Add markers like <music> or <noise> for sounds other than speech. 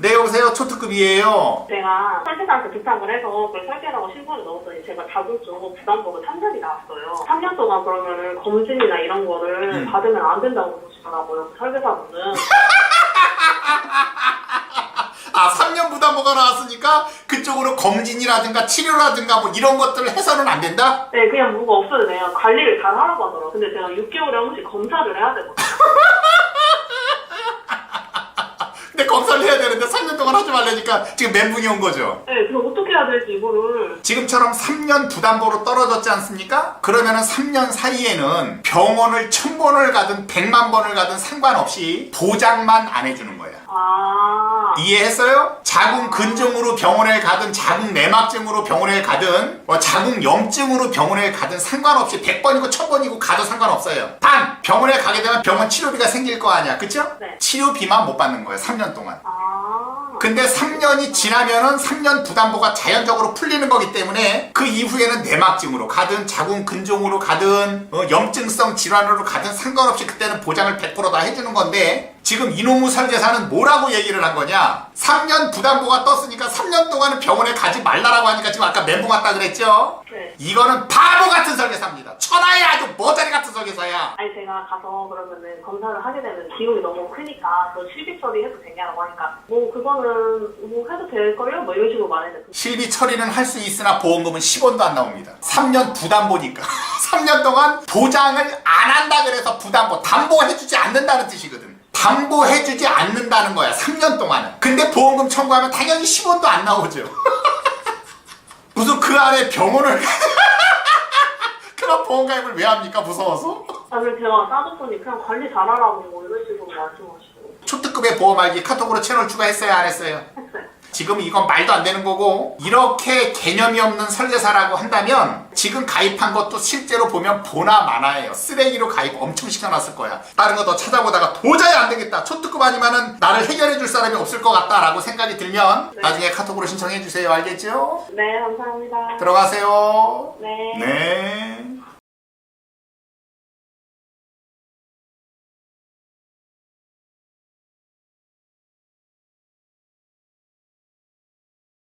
네 여보세요 초특급이에요 제가 설계사한테 부탁을 해서 그걸 설계라고 신고를 넣었더니 제가 자금적 부담금을 3년이 나왔어요. 3년 동안 그러면은 검진이나 이런 거를 음. 받으면 안 된다고 그러시더라고요. 그 설계사분은. <laughs> 아 3년 부담보가 나왔으니까 그쪽으로 검진이라든가 치료라든가 뭐 이런 것들을 해서는 안 된다? 네, 그냥 뭐가 없어도 돼요. 관리를 잘 하라고 하더라고요. 근데 제가 6개월에 한 번씩 검사를 해야 되거든요. <laughs> 근데 검사를 해야 되는데 3년 동안 하지 말라니까 지금 멘붕이 온 거죠 네, 그럼 어떻게 해야 될지 이거를. 지금처럼 3년 부담보로 떨어졌지 않습니까? 그러면은 3년 사이에는 병원을 1000번을 가든 100만 번을 가든 상관없이 보장만 안 해주는 거야 아. 이해했어요? 자궁 근종으로 병원에 가든 자궁 내막증으로 병원에 가든 뭐 자궁 염증으로 병원에 가든 상관없이 100번이고 1000번이고 가도 상관없어요. 단 병원에 가게 되면 병원 치료비가 생길 거 아니야. 그쵸? 네. 치료비만 못 받는 거예요. 3년 동안. 아. 근데 3년이 지나면은 3년 부담보가 자연적으로 풀리는 거기 때문에 그 이후에는 내막증으로 가든 자궁 근종으로 가든 어, 염증성 질환으로 가든 상관없이 그때는 보장을 100%다 해주는 건데 지금 이놈의 설계사는 뭐라고 얘기를 한 거냐 3년 부담보가 떴으니까 3년 동안은 병원에 가지 말라라고 하니까 지금 아까 멘붕 왔다 그랬죠 네. 이거는 바보 같은 설계사입니다 천하의 아주 머저리 같은 설계사야 아니 제가 가서 그러면은 검사를 하게 되면 비용이 너무 크니까 너 실비 처리해도 되냐고 하니까 뭐 그거는 뭐 해도 될걸요? 뭐 이런 식으로 말했는데 실비 처리는 할 수 있으나 보험금은 10원도 안 나옵니다. 3년 부담보니까. <laughs> 3년 동안 보장을 안 한다 그래서 부담보, 담보해주지 않는다는 뜻이거든. 담보해주지 않는다는 거야, 3년 동안은. 근데 보험금 청구하면 당연히 10원도 안 나오죠. <laughs> 무슨 그 안에 병원을. <laughs> 그럼 보험가입을 왜 합니까? 무서워서? 아, 그래서 제가 따졌더니 그냥 관리 잘하라고 뭐 이런 식으로 말씀하시고 초특급의 보험 알기 카톡으로 채널 추가했어요? 안 했어요? 했어요. 지금 이건 말도 안 되는 거고 이렇게 개념이 없는 설계사라고 한다면 지금 가입한 것도 실제로 보면 보나 마나예요 쓰레기로 가입 엄청 시켜놨을 거야 다른 거 더 찾아보다가 도저히 안 되겠다 초특급 아니면은 나를 해결해 줄 사람이 없을 것 같다라고 생각이 들면 네. 나중에 카톡으로 신청해 주세요 알겠죠? 네, 감사합니다. 들어가세요 네. 네